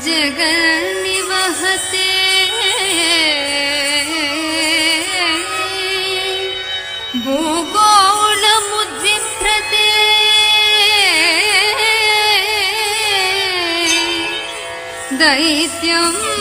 जगन्निवहते भूगोलमुद्विभ्रते दैत्यम्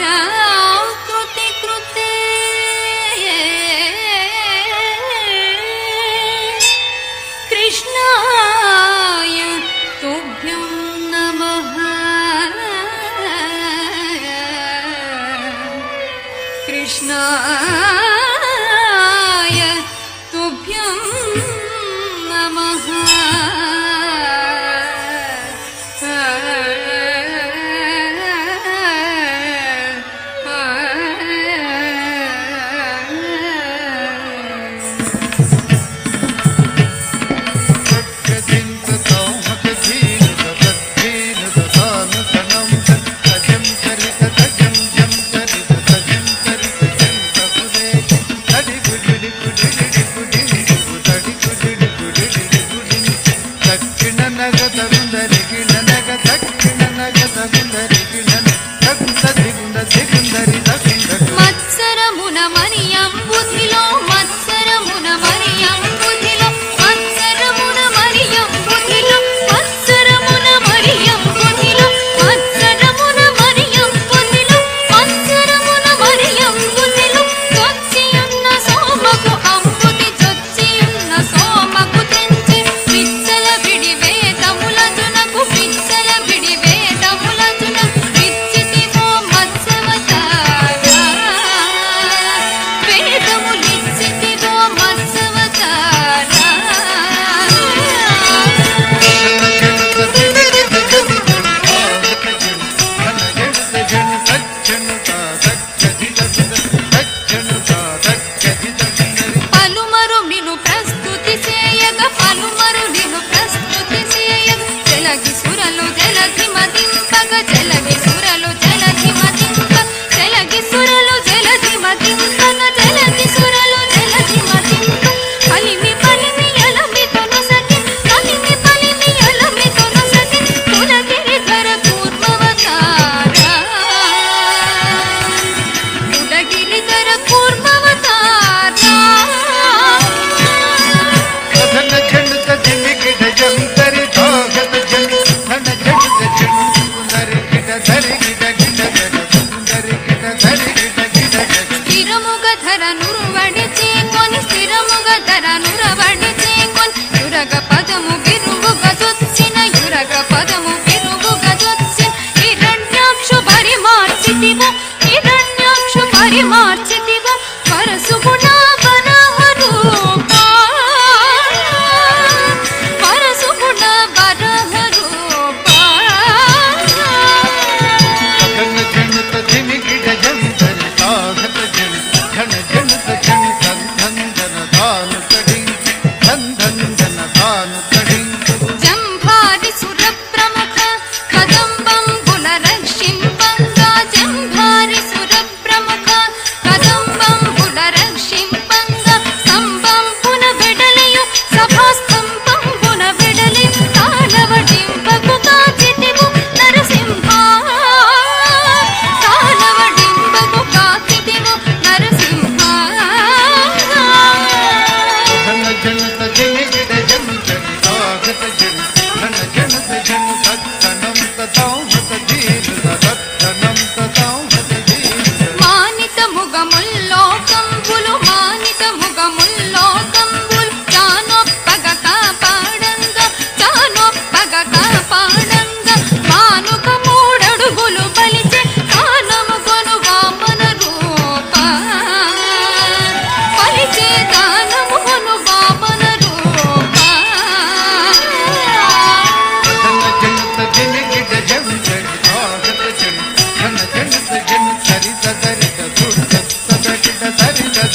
सा జలగి సురలు జలకి మదింపగ జల потому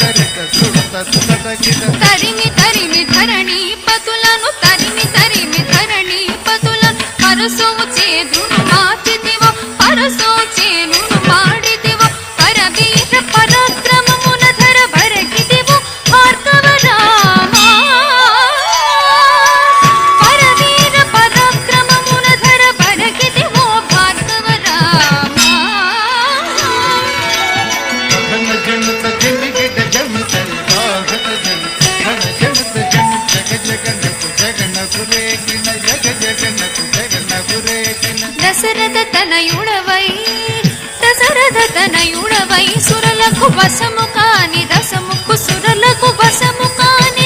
తరిత సుడత సుడతగిన తరిమి తరిమి ధరణి పతులను తరిమి తరిమి ధరణి పతుల పరసము చేదును దశరథ తనయుడవై దశరథ తనయుడవై సురలకు వశము కాని దశముకు సురలకు వశము కాని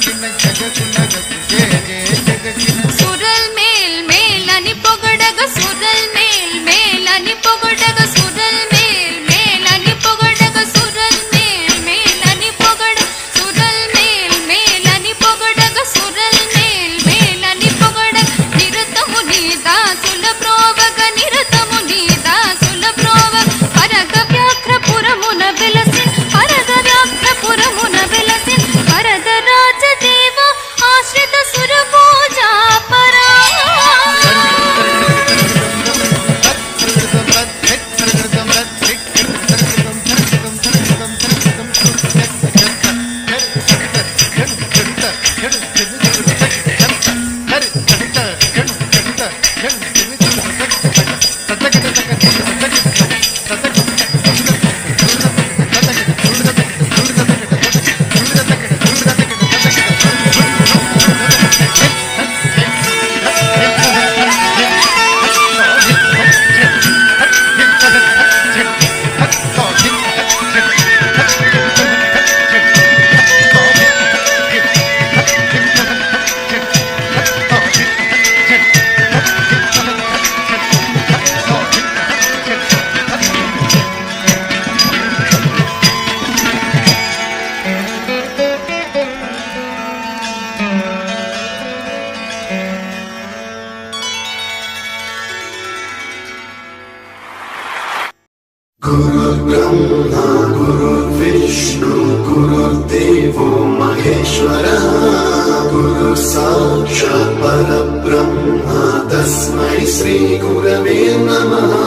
chuna chuna chuna Give it, give it. Sri குரவே நமஹ